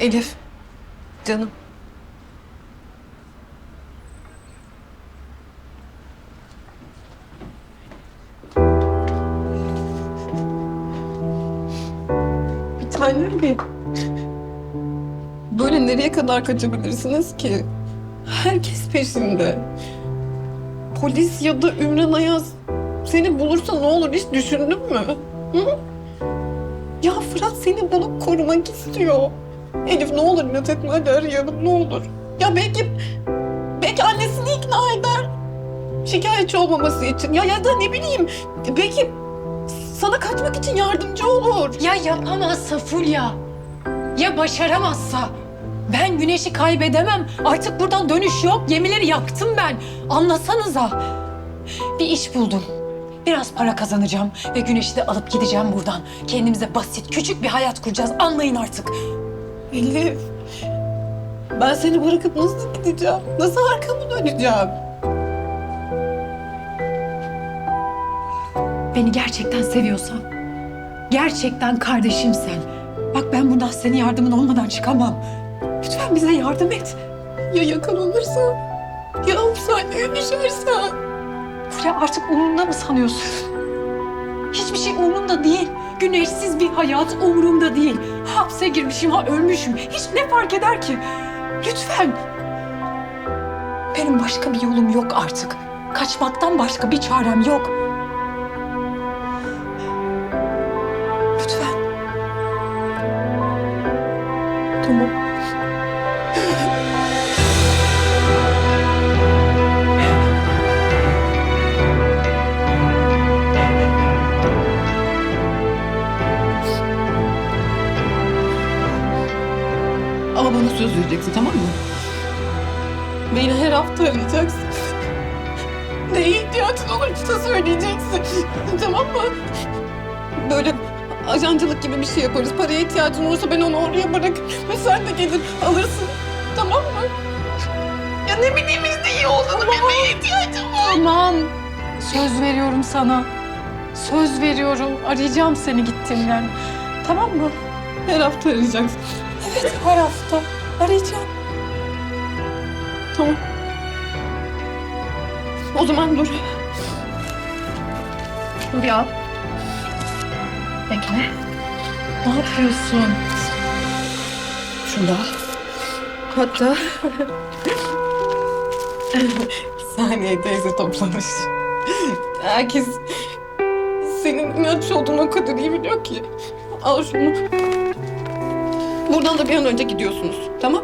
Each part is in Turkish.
Elif. Canım. Bir tanem bir. Böyle nereye kadar kaçabilirsiniz ki? Herkes peşinde. Polis ya da Ümran Ayaz seni bulursa ne olur hiç düşündün mü? Hı? Ya Fırat seni bulup korumak istiyor. Elif ne olur inat etme hadi arayalım ne olur. Ya belki belki annesini ikna eder. Şikayetçi olmaması için. Ya ya da ne bileyim belki sana kaçmak için yardımcı olur. Ya yapamazsa Fulya, ya başaramazsa? Ben güneşi kaybedemem. Artık buradan dönüş yok. Gemileri yaktım ben. Anlasanıza. Bir iş buldum. Biraz para kazanacağım ve güneşi de alıp gideceğim buradan. Kendimize basit, küçük bir hayat kuracağız. Anlayın artık. Elif ben seni bırakıp nasıl gideceğim? Nasıl arkamı döneceğim? Beni gerçekten seviyorsan, gerçekten kardeşimsen, bak ben buradan senin yardımın olmadan çıkamam. Lütfen bize yardım et. Ya yakalanırsa? Ya hapishaneye düşersen? Fulya artık umurunda mı sanıyorsun? Hiçbir şey umurumda değil. Güneşsiz bir hayat umurumda değil. Hapse girmişim, ha ölmüşüm. Hiç ne fark eder ki? Lütfen. Benim başka bir yolum yok artık. Kaçmaktan başka bir çarem yok. Lütfen. Tamam. Ama bana söz vereceksin tamam mı? Beni her hafta arayacaksın. Neye ihtiyacın olursa söyleyeceksin. Tamam mı? Böyle ajancılık gibi bir şey yaparız. Paraya ihtiyacın olursa ben onu oraya bırakırım. Ve sen de gelir alırsın. Tamam mı? Ya ne bileyim işte iyi olduğunu bilmeye ihtiyacım var. Tamam. Söz veriyorum sana. Söz veriyorum. Arayacağım seni gittiğinden. Tamam mı? Her hafta arayacaksın. Evet, her hafta arayacağım. Tamam. O zaman dur. Dur ya. Bekle. Ne yapıyorsun? Şunu da al. Hatta... Saniye teyze toplamış. Herkes senin inatçı olduğunu o kadar iyi biliyor ki. Al şunu. Buradan da bir an önce gidiyorsunuz. Tamam?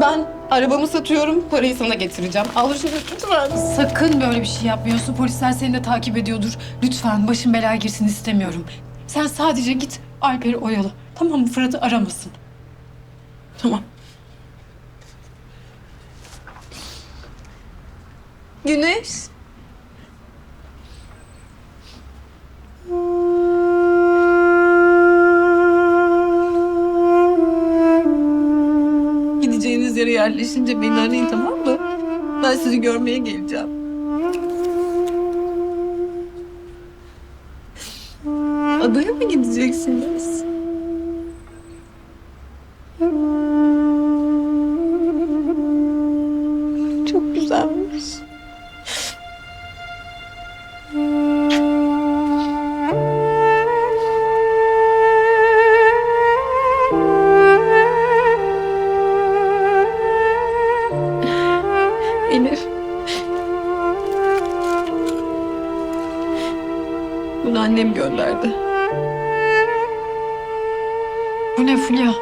Ben arabamı satıyorum, parayı sana getireceğim. Al şunu lütfen. Sakın böyle bir şey yapmıyorsun. Polisler seni de takip ediyordur. Lütfen başın belaya girsin istemiyorum. Sen sadece git Alper'i oyalı. Tamam mı? Fırat'ı aramasın. Tamam. Güneş. Yerleşince beni arayın tamam mı? Ben sizi görmeye geleceğim. Adaya mı gideceksiniz? Elif. Bunu annem gönderdi. Bu ne Fulya?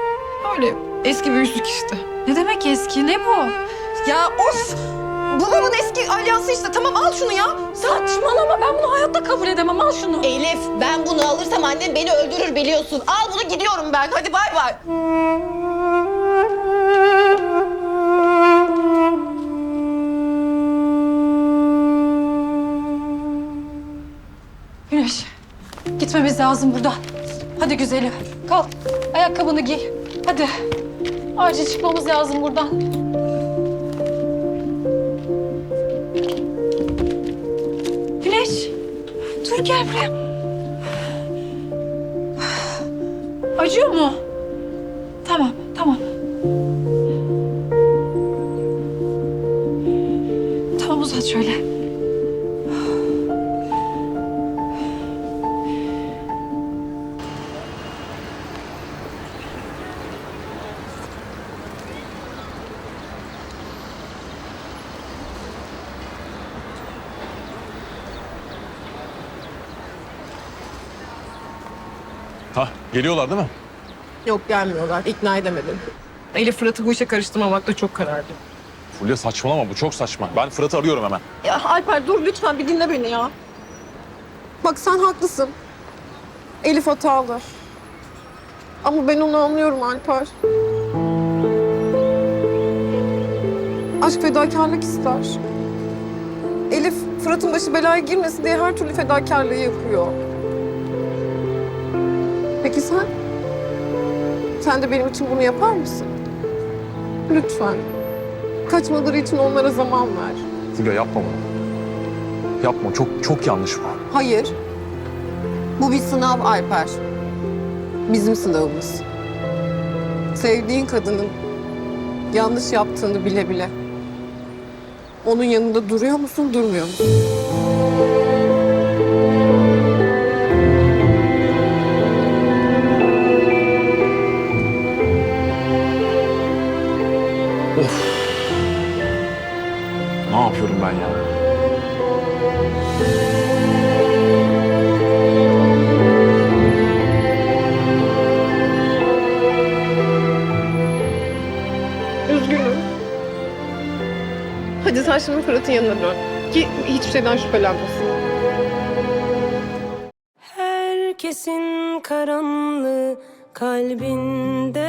Öyle eski bir yüzük işte. Ne demek eski? Ne bu? Ya of! Babamın eski alyansı işte. Tamam al şunu ya. Saçmalama ben bunu hayatta kabul edemem. Al şunu. Elif ben bunu alırsam annem beni öldürür biliyorsun. Al bunu gidiyorum ben. Hadi bay bay. gitmemiz lazım buradan. Hadi güzelim. Kalk. Ayakkabını giy. Hadi. Acil çıkmamız lazım buradan. Güneş. Dur gel buraya. Acıyor mu? Tamam, tamam. Tamam uzat şöyle. Ha geliyorlar değil mi? Yok gelmiyorlar. İkna edemedim. Elif Fırat'ı bu işe karıştırmamakta çok kararlı. Fulya saçmalama bu çok saçma. Ben Fırat'ı arıyorum hemen. Ya Alper dur lütfen bir dinle beni ya. Bak sen haklısın. Elif hatalı. Ama ben onu anlıyorum Alper. Aşk fedakarlık ister. Elif Fırat'ın başı belaya girmesin diye her türlü fedakarlığı yapıyor. Peki sen? Sen de benim için bunu yapar mısın? Lütfen. Kaçmaları için onlara zaman ver. Fulya yapma bunu. Yapma çok çok yanlış bu. Hayır. Bu bir sınav Alper. Bizim sınavımız. Sevdiğin kadının yanlış yaptığını bile bile. Onun yanında duruyor musun, durmuyor musun? Ne yapıyorum ben ya? Üzgünüm. Hadi sen şimdi Fırat'ın yanına dön. Ki hiçbir şeyden şüphelenmesin. Herkesin karanlığı kalbinde